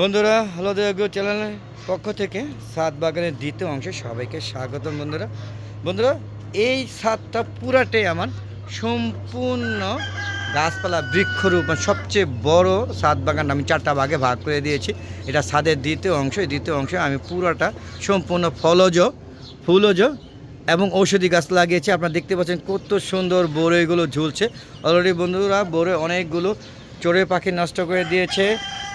বন্ধুরা, হ্যালো দেবগ্র চ্যানেলের পক্ষ থেকে সাত বাগানের দ্বিতীয় অংশে সবাইকে স্বাগতম বন্ধুরা। বন্ধুরা, এই সাতটা পুরাটাই আমার সম্পূর্ণ গাছপালা, বৃক্ষরূপ সবচেয়ে বড় সাত বাগান আমি চারটা ভাগে ভাগ করে দিয়েছি। এটা সাদের দ্বিতীয় অংশ দ্বিতীয় অংশে আমি পুরোটা সম্পূর্ণ ফলজ, ফুলজ এবং ঔষধি গাছ লাগিয়েছি। আপনারা দেখতে পাচ্ছেন কত সুন্দর বড়ইগুলো ঝুলছে। অলরেডি বন্ধুরা, বড়ে অনেকগুলো চড়ে পাখি নষ্ট করে দিয়েছে।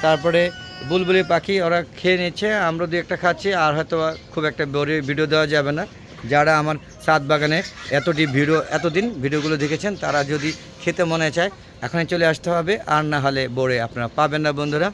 তারপরে বুলবুলি পাখি ওরা খেয়ে নিচ্ছে, আমরা দু একটা খাচ্ছি, আর হয়তো খুব একটা বড় ভিডিও দেওয়া যাবে না। যারা আমার সাত বাগানে এতটি ভিডিও, এতদিন ভিডিওগুলো দেখেছেন, তারা যদি খেতে মনে চায়, এখনই চলে আসতে হবে, আর না হলে বড়ে আপনারা পাবেন না বন্ধুরা।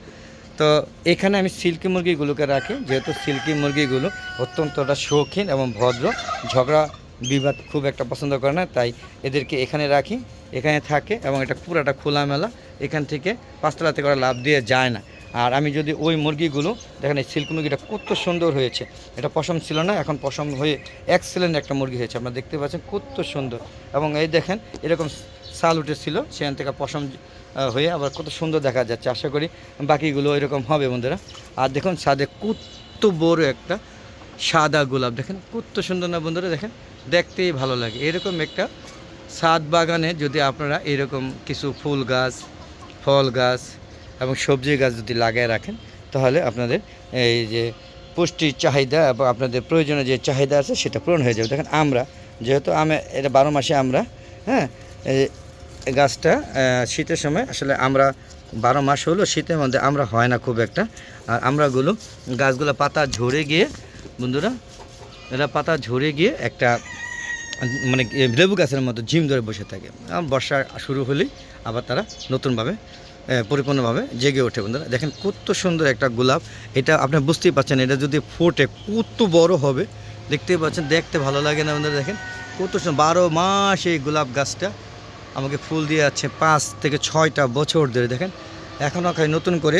তো এখানে আমি সিল্কি মুরগিগুলোকে রাখি, যেহেতু সিল্কি মুরগিগুলো অত্যন্তটা শৌখিন এবং ভদ্র, ঝগড়া, বিবাদ খুব একটা পছন্দ করে না, তাই এদেরকে এখানে রাখি, এখানে থাকে এবং এটা পুরাটা খোলামেলা। এখান থেকে পাঁচতলাতে করে লাভ দিয়ে যায় না। আর আমি যদি ওই মুরগিগুলো, দেখেন এই সিল্ক মুরগিটা কত সুন্দর হয়েছে। এটা পশম ছিল না, এখন পশম হয়ে এক্সেলেন্ট একটা মুরগি হয়েছে। আপনারা দেখতে পাচ্ছেন কত সুন্দর। এবং এই দেখেন, এরকম সাল উঠেছিল, সেখান থেকে পশম হয়ে আবার কত সুন্দর দেখা যাচ্ছে। আশা করি বাকিগুলো এরকম হবে বন্ধুরা। আর দেখুন সাদে কত বড় একটা সাদা গোলাপ। দেখেন, কত সুন্দর না বন্ধুরা, দেখেন, দেখতেই ভালো লাগে। এরকম একটা সাদ বাগানে যদি আপনারা এরকম কিছু ফুল গাছ ফল গাছ এবং সবজি গাছ যদি লাগিয়ে রাখেন, তাহলে আপনাদের এই যে পুষ্টির চাহিদা এবং আপনাদের প্রয়োজনীয় যে চাহিদা আছে সেটা পূরণ হয়ে যাবে। দেখেন আমরা, যেহেতু আমি, এটা বারো মাসে আমরা হ্যাঁ গাছটা শীতের সময় আসলে আমরা বারো মাস হলো শীতের মধ্যে আমরা হয় না খুব একটা। আর আমরাগুলো গাছগুলো পাতা ঝরে গিয়ে, বন্ধুরা, এরা পাতা ঝরে গিয়ে একটা মানে লেবু গাছের মতো ঝিম ধরে বসে থাকে। বর্ষা শুরু হলেই আবার তারা নতুনভাবে পরিপূর্ণভাবে জেগে ওঠে বন্ধুরা। দেখেন কত সুন্দর একটা গোলাপ। এটা আপনি বুঝতেই পারছেন, এটা যদি ফোটে কত বড় হবে, দেখতেই পাচ্ছেন, দেখতে ভালো লাগে না বন্ধুরা, দেখেন কত সুন্দর। বারো মাস এই গোলাপ গাছটা আমাকে ফুল দিয়ে যাচ্ছে পাঁচ থেকে ছয়টা বছর ধরে, দেখেন। এখনও নতুন করে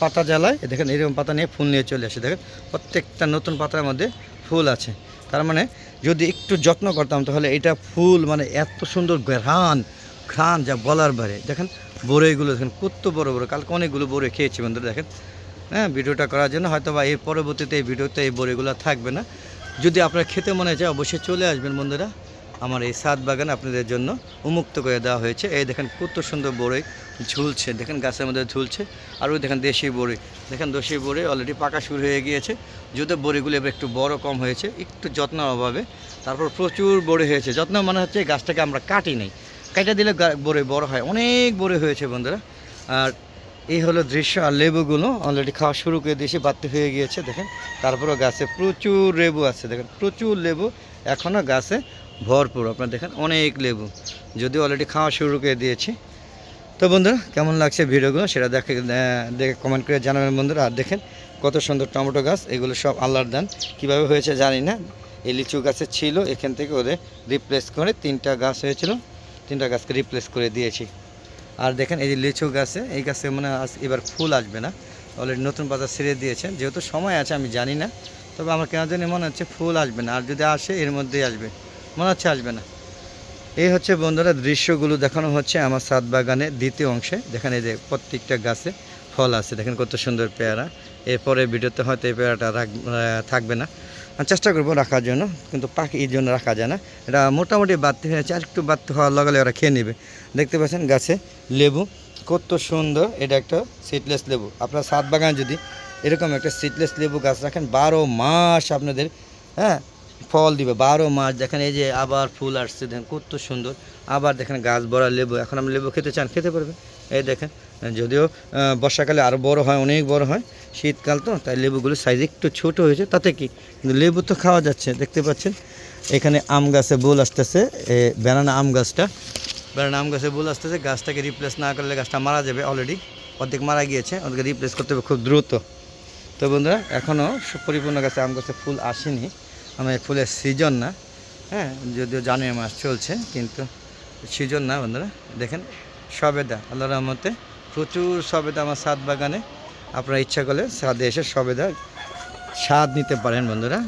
পাতা জ্বালায়, দেখেন এরকম পাতা নিয়ে ফুল নিয়ে চলে আসে, দেখেন। প্রত্যেকটা নতুন পাতার মধ্যে ফুল আছে। তার মানে যদি একটু যত্ন করতাম, তাহলে এটা ফুল মানে এত সুন্দর ঘ্রাণ ঘ্রাণ যা বলার বারে দেখেন, বড়ইগুলো, দেখেন, কত বড় বড়। কালকে অনেকগুলো বড়ই খেয়েছি বন্ধুরা, দেখেন। হ্যাঁ ভিডিওটা করার জন্য হয়তো বা এই পরবর্তীতে এই ভিডিওতে এই বড়িগুলো থাকবে না। যদি আপনার খেতে মনে চায়, অবশ্যই চলে আসবেন বন্ধুরা। আমার এই সাত বাগান আপনাদের জন্য উন্মুক্ত করে দেওয়া হয়েছে। এই দেখেন কত সুন্দর বড়ই ঝুলছে, দেখেন গাছের মধ্যে ঝুলছে, আর ওই দেখেন দেশি বড়ি। দেখেন দেশি বড়ি অলরেডি পাকা শুরু হয়ে গিয়েছে, যদিও বড়িগুলো এবার একটু বড় কম হয়েছে, একটু যত্ন অভাবে। তারপর প্রচুর বড়ি হয়েছে, যত্ন মানে হচ্ছে গাছটাকে আমরা কাটি নেই। কাটা দিলে বড়ি বড় হয়, অনেক বড়ি হয়েছে বন্ধুরা। আর এই হলো দৃশ্য, আর লেবুগুলো অলরেডি খাওয়া শুরু করে দিয়েছি, বাড়তে হয়ে গিয়েছে, দেখেন। তারপরেও গাছে প্রচুর লেবু আছে, দেখেন, প্রচুর লেবু এখনও গাছে ভরপুর। আপনার দেখেন অনেক লেবু। যদিও অলরেডি খাওয়া শুরু করে দিয়েছি। তো বন্ধুরা, কেমন লাগছে ভিডিওগুলো সেটা দেখে দেখে কমেন্ট করে জানাবেন বন্ধুরা। আর দেখেন কত সুন্দর টমেটো গাছ, এগুলো সব আল্লাহর দান। কীভাবে হয়েছে জানি না। এই লিচু গাছে ছিল, এখান থেকে ওদের রিপ্লেস করে তিনটা গাছ হয়েছিল, তিনটা গাছকে রিপ্লেস করে দিয়েছি। আর দেখেন এই যে লিচু গাছে, এই গাছে মানে এবার ফুল আসবে না। অলরেডি নতুন পাতা ছেড়ে দিয়েছে। যেহেতু সময় আছে, আমি জানি না। তবে আমার কেন জানি মনে হচ্ছে ফুল আসবে না। আর যদি আসে, এর মধ্যেই আসবে। মনে হচ্ছে আসবে না। এই হচ্ছে বন্ধুরা দৃশ্যগুলো দেখানো হচ্ছে আমার সাত বাগানের দ্বিতীয় অংশে। দেখেন যে প্রত্যেকটা গাছে ফল আছে, দেখেন কত সুন্দর পেয়ারা। এরপরে ভিডিওতে হয়তো এই পেয়ারাটা থাকবে না। চেষ্টা করব রাখার জন্য, কিন্তু পাখি এই জন্য রাখা যায় না। এটা মোটামুটি বাড়তি হয়েছে আর একটু বাড়তি হওয়ার লগালে ওরা খেয়ে নেবে। দেখতে পাচ্ছেন গাছে লেবু, কত সুন্দর। এটা একটা সিডলেস লেবু। আপনার সাত বাগান যদি এরকম একটা সিডলেস লেবু গাছ রাখেন, বারো মাস আপনাদের হ্যাঁ ফল দিবে। বারো মাস দেখেন এই যে আবার ফুল আসছে, দেখেন কত সুন্দর। আবার দেখেন গাছ বড়া লেবু, এখন আমি লেবু খেতে চান, খেতে পারবেন। এই দেখেন, যদিও বর্ষাকালে আরও বড় হয়, অনেক বড় হয়, শীতকাল তো, তাই লেবুগুলোর সাইজ একটু ছোট হয়েছে, তাতে কি? কিন্তু লেবু তো খাওয়া যাচ্ছে, দেখতে পাচ্ছেন। এখানে আম গাছে বোল আসতেছে, এ ব্যানানা আম গাছটা। ব্যানানা আম গাছে বোল আসতেছে, গাছটাকে রিপ্লেস না করলে গাছটা মারা যাবে অলরেডি অর্ধেক মারা গিয়েছে, ওদেরকে রিপ্লেস করতে হবে খুব দ্রুত। তো বন্ধুরা এখনও পরিপূর্ণ গাছে আম গাছে ফুল আসেনি। আমার ফুলের সিজন না হ্যাঁ যদিও জানুয়ারি মাস চলছে, কিন্তু সিজন না বন্ধুরা, দেখেন, সবেদা আল্লাহ রহমতে প্রচুর সবেদা আমার সাত বাগানে। আপনারা ইচ্ছা করলে সাদে এসে সবেদা স্বাদ নিতে পারেন বন্ধুরা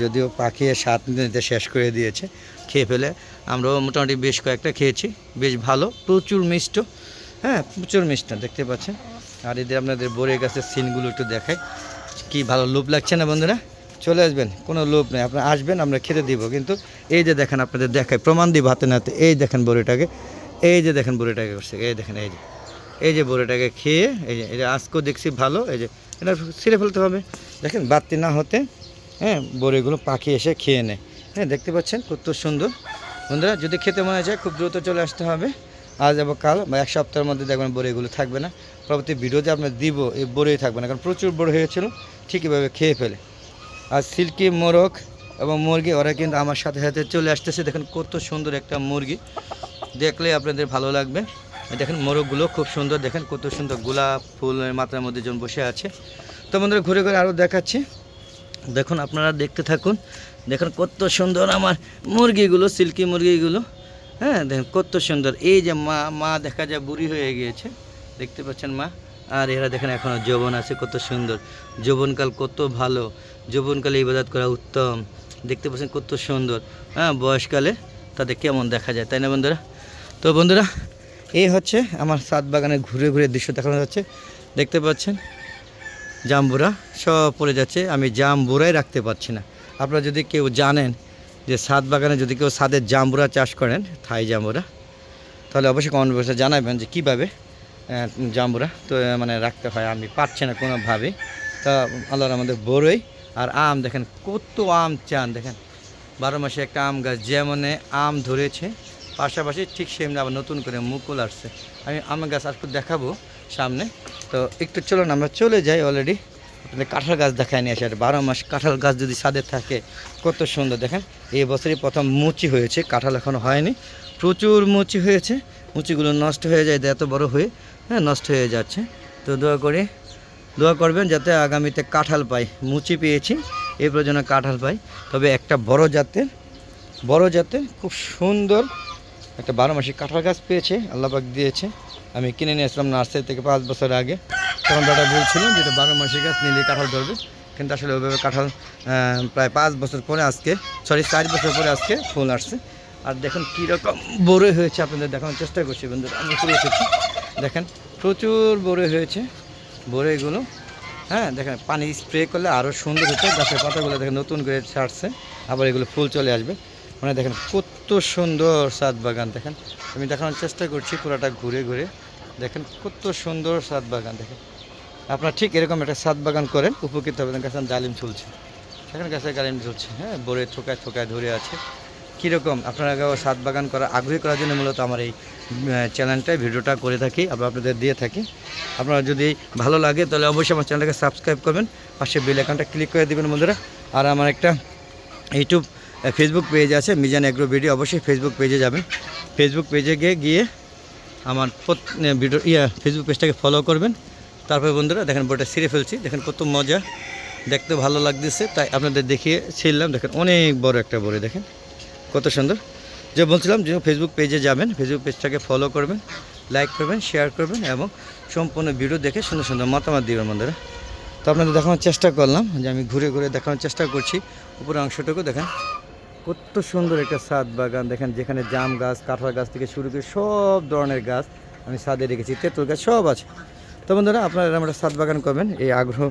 যদিও পাখি স্বাদ নিতে নিতে শেষ করে দিয়েছে, খেয়ে ফেলে আমরাও মোটামুটি বেশ কয়েকটা খেয়েছি, বেশ ভালো, প্রচুর মিষ্ট হ্যাঁ প্রচুর মিষ্ট, দেখতে পাচ্ছেন। আর এদের আপনাদের বড়ে গাছের সিনগুলো একটু দেখাই, কি ভালো লোভ লাগছে না বন্ধুরা? চলে আসবেন, কোনো লোভ নেই। আপনারা আসবেন, আমরা খেতে দিব। কিন্তু এই যে দেখেন আপনাদের দেখায়, প্রমাণ দিব হাতে নাতে, এই দেখেন বড়িটাকে, এই যে দেখেন বড়িটাকে করছে। এই দেখেন, এই যে এই যে বড়িটাকে খেয়ে, এই যে এই যে আজকেও দেখছি ভালো, এই যে, এটা ছিঁড়ে ফেলতে হবে। দেখেন বাতি না হতে হ্যাঁ বড়িগুলো পাখি এসে খেয়ে নেয়। হ্যাঁ দেখতে পাচ্ছেন কত সুন্দর। বন্ধুরা, যদি খেতে মনে চায়, খুব দ্রুত চলে আসতে হবে। আজ এবং কাল বা এক সপ্তাহের মধ্যে দেখবেন বড়িগুলো থাকবে না। পরবর্তী ভিডিওতে আপনার দিব, এই বড়ই থাকবে না, কারণ প্রচুর বড় হয়েছিল, ঠিক এভাবে খেয়ে ফেলে। আর সিল্কি মোরগ এবং মুরগি, ওরা কিন্তু আমার সাথে সাথে চলে আসতেছে। দেখেন কত সুন্দর একটা মুরগি। দেখলে আপনাদের ভালো লাগবে। দেখেন মোরগগুলো খুব সুন্দর। দেখেন কত সুন্দর গোলাপ ফুলের মাথার মধ্যে জন বসে আছে। তো বন্ধুরা, ঘুরে ঘুরে আরও দেখাচ্ছি। দেখুন, আপনারা দেখতে থাকুন। দেখুন কত সুন্দর আমার মুরগিগুলো, সিল্কি মুরগিগুলো। হ্যাঁ দেখুন কত সুন্দর। এই যে মা মা দেখা যায় বুড়ি হয়ে গিয়েছে। দেখতে পাচ্ছেন মা? আর এরা দেখেন এখনও যৌবন আছে, কত সুন্দর। যৌবনকাল কত ভালো। যৌবনকালে ইবাদত করা উত্তম। দেখতে পাচ্ছেন কত সুন্দর। হ্যাঁ বয়সকালে তাদের কেমন দেখা যায়, তাই না বন্ধুরা? তো বন্ধুরা, এই হচ্ছে আমার সাত বাগানে ঘুরে ঘুরে দৃশ্য দেখানো যাচ্ছে দেখতে পাচ্ছেন, জাম্বুরা সব পড়ে যাচ্ছে, আমি জাম্বুরাই রাখতে পারছি না। আপনারা যদি কেউ জানেন যে সাত বাগানে যদি কেউ সাদের জাম্বুরা চাষ করেন, থাই জাম্বুরা, তাহলে অবশ্যই কমেন্ট বক্সে জানাবেন যে কীভাবে জাম্বুরা। তো মানে রাখতে হয় আমি, পারছি না কোনোভাবে। তা, আল্লাহর আমাদের বড়ই। আর আম দেখেন, কত আম চান, দেখেন। বারো মাসে একটা আম গাছ যেমনে আম ধরেছে, পাশাপাশি ঠিক সেমনি আবার নতুন করে মুকুল আসছে। আমি আম গাছ আর একটু দেখাবো সামনে। তো, একটু চলুন, আমরা চলে যাই অলরেডি আপনাদের কাঁঠাল গাছ দেখায় নিয়ে আসে। আর বারো মাস কাঁঠাল গাছ যদি ছাদে থাকে, কত সুন্দর, দেখেন। এই বছরই প্রথম মুচি হয়েছে, কাঁঠাল এখনও হয়নি। প্রচুর মুচি হয়েছে। মুচিগুলো নষ্ট হয়ে যায়, এত বড় হয়ে। হ্যাঁ নষ্ট হয়ে যাচ্ছে। তো দোয়া করে, দোয়া করবেন যাতে আগামীতে কাঁঠাল পাই। মুচি পেয়েছি এই প্রয়োজনে কাঁঠাল পাই। তবে একটা বড় জাতের বড় জাতের, খুব সুন্দর একটা বারো মাসি কাঁঠাল গাছ পেয়েছে আল্লাপাক দিয়েছে। আমি কিনে নিয়ে আসলাম নার্সারি থেকে পাঁচ বছর আগে। তখন দাদা বলছিল যে এটা বারো মাসি গাছ, নিলে কাঁঠাল ধরবে। কিন্তু আসলে ওইভাবে কাঁঠাল প্রায় পাঁচ বছর পরে আজকে সরি চার বছর পরে আজকে ফুল আসছে। আর দেখুন কীরকম বড়ই হয়েছে, আপনাদের দেখানোর চেষ্টা করছি বন্ধুরা। আমি চলে এসেছি দেখেন, প্রচুর বড়ই হয়েছে বড়ইগুলো হ্যাঁ দেখেন, পানি স্প্রে করলে আরও সুন্দর হচ্ছে। গাছের পাতাগুলো দেখেন, নতুন করে ছাড়ছে। আবার এগুলো ফুল চলে আসবে। মানে দেখেন, কত সুন্দর সাত বাগান, দেখেন। আমি দেখানোর চেষ্টা করছি পুরোটা ঘুরে ঘুরে। দেখেন, কত সুন্দর সাত বাগান, দেখেন। আপনারা ঠিক এরকম একটা সাত বাগান করেন, উপকৃত হবেন। গাছে ডালিম চলছে সেখানে গাছে ডালিম চলছে হ্যাঁ বড়ে থোকায় থোকায় ধরে আছে। কীরকম? আপনারা সাত বাগান করা, আগ্রহী করার জন্য মূলত আমার এই চ্যানেলটায় ভিডিওটা করে থাকি, আবার আপনাদের দিয়ে থাকি। আপনারা যদি ভালো লাগে, তাহলে অবশ্যই আমার চ্যানেলটাকে সাবস্ক্রাইব করবেন, পাশে বেল আইকনটা ক্লিক করে দেবেন বন্ধুরা। আর আমার একটা ইউটিউব ফেসবুক পেজ আছে, মিজান এগ্রো ভিডিও, অবশ্যই ফেসবুক পেজে যাবেন। ফেসবুক পেজে গিয়ে গিয়ে আমার ভিডিও ইয়া ফেসবুক পেজটাকে ফলো করবেন। তারপরে বন্ধুরা, দেখেন বইটা ছিঁড়ে ফেলছি। দেখেন কত মজা। দেখতে ভালো লাগতেছে। তাই আপনাদের দেখিয়ে ছিলাম দেখেন অনেক বড় একটা বড়ি দেখেন। কত সুন্দর। যে বলছিলাম যে ফেসবুক পেজে যাবেন ফেসবুক পেজটাকে ফলো করবেন লাইক করবেন শেয়ার করবেন এবং সম্পূর্ণ ভিডিও দেখে সুন্দর সুন্দর মতামত দিবেন বন্ধুরা। তো আপনাদের দেখানোর চেষ্টা করলাম, যে আমি ঘুরে ঘুরে দেখানোর চেষ্টা করছি। উপরের অংশটুকু দেখেন। কত সুন্দর একটা সাদ বাগান, দেখেন যেখানে জাম গাছ, কাঁঠাল গাছ থেকে শুরু করে সব ধরনের গাছ আমি সাদে রেখেছি, তেঁতুল গাছ সব আছে। তো বন্ধুরা, আপনারা একটা সাদ বাগান করবেন, এই আগ্রহ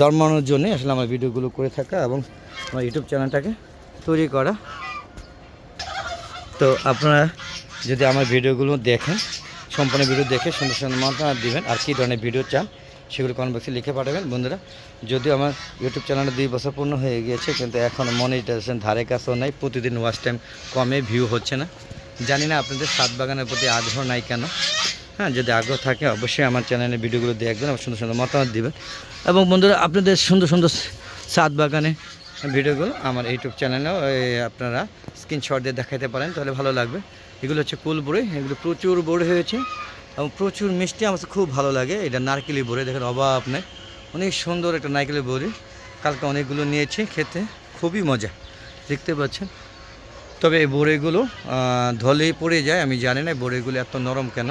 জন্মানোর জন্যে আসলে আমার ভিডিওগুলো করে থাকা এবং আমার ইউটিউব চ্যানেলটাকে তৈরি করা। তো আপনারা যদি আমার ভিডিওগুলো দেখেন, সম্পূর্ণ ভিডিও দেখে সুন্দর সুন্দর মতামত দিবেন, আর কী ধরনের ভিডিও চান, সেগুলো কমেন্ট বক্সে লিখে পাঠাবেন। বন্ধুরা যদিও আমার ইউটিউব চ্যানেলটা দুই বছর পূর্ণ হয়ে গিয়েছে, কিন্তু এখন মনিটাইজেশন ধারে কাছেও নাই, প্রতিদিন ওয়াচ টাইম কমে ভিউ হচ্ছে না। জানি না আপনাদের সাত বাগানের প্রতি আগ্রহ নাই কেন। হ্যাঁ যদি আগ্রহ থাকে, অবশ্যই আমার চ্যানেলে ভিডিওগুলো দেখবেন আমার সুন্দর সুন্দর মতামত দিবেন। এবং বন্ধুরা, আপনাদের সুন্দর সুন্দর সাত বাগানে ভিডিওগুলো আমার ইউটিউব চ্যানেলেও আপনারা স্ক্রিনশট দিয়ে দেখাতে পারেন, তাহলে ভালো লাগবে। এগুলো হচ্ছে কুল বড়ি, এগুলো প্রচুর বড়ি হয়েছে, এবং প্রচুর মিষ্টি আমার খুব ভালো লাগে। এটা নারকেলি বড়ি, দেখেন অভাব নেই। অনেক সুন্দর একটা নারকেলি বড়ি। কালকে অনেকগুলো নিয়েছি খেতে, খুবই মজা, দেখতে পাচ্ছেন? তবে এই বড়িগুলো ধলেই পড়ে যায়, আমি জানি না বড়িগুলো এত নরম কেন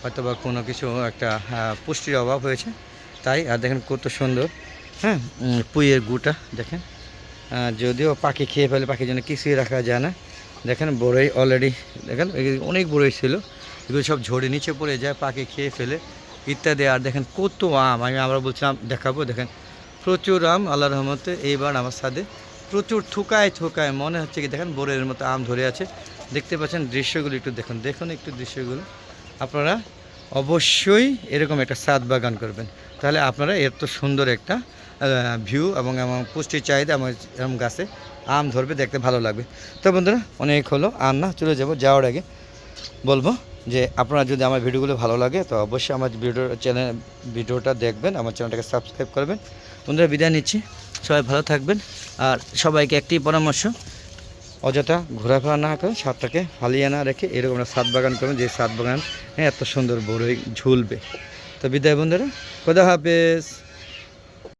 হয়তো বা কোনো কিছু একটা পুষ্টির অভাব হয়েছে। তাই, আর দেখেন কত সুন্দর হ্যাঁ? পুইয়ের গুটা, দেখেন। যদিও পাখি খেয়ে ফেলে, পাখির জন্য কিছুই রাখা যায় না। দেখেন, বড়ই অলরেডি দেখেন অনেক বড়ই ছিল। এগুলো সব ঝরে নিচে পড়ে যায়, পাখি খেয়ে ফেলে, ইত্যাদি। আর দেখেন, কত আম। আমি আমরা বলছিলাম, দেখাবো, দেখেন, প্রচুর আম আল্লাহ রহমতে এইবার আমার সাথে প্রচুর থুকায় থুকায়, মনে হচ্ছে কি, দেখেন বোরের মতো আম ধরে আছে। দেখতে পাচ্ছেন দৃশ্যগুলো একটু দেখুন দেখুন একটু দৃশ্যগুলো। আপনারা অবশ্যই এরকম একটা সাদ বাগান করবেন। তাহলে আপনারা এত সুন্দর একটা ভিউ এবং এবং পুষ্টির চাহিদা আমার এরকম গাছে আম ধরবে, দেখতে ভালো লাগবে। তো বন্ধুরা, অনেক হলো, আর না, চলে যাব যাওয়ার আগে। বলব যে, আপনারা যদি আমার ভিডিওগুলো ভালো লাগে, তো অবশ্যই আমার ভিডিও চ্যানেল ভিডিওটা দেখবেন, আমার চ্যানেলটাকে সাবস্ক্রাইব করবেন। বন্ধুরা, বিদায় নিচ্ছি। সবাই ভালো থাকবেন, আর সবাইকে একটি পরামর্শ। অযথা ঘোরাফেরা না করে সাতটাকে ফালিয়ে না রেখে এরকম সাত বাগান করবেন যে সাত বাগান হ্যাঁ এত সুন্দর বড়ই ঝুলবে। তো বিদায় বন্ধুরা, খোদা হাফেজ।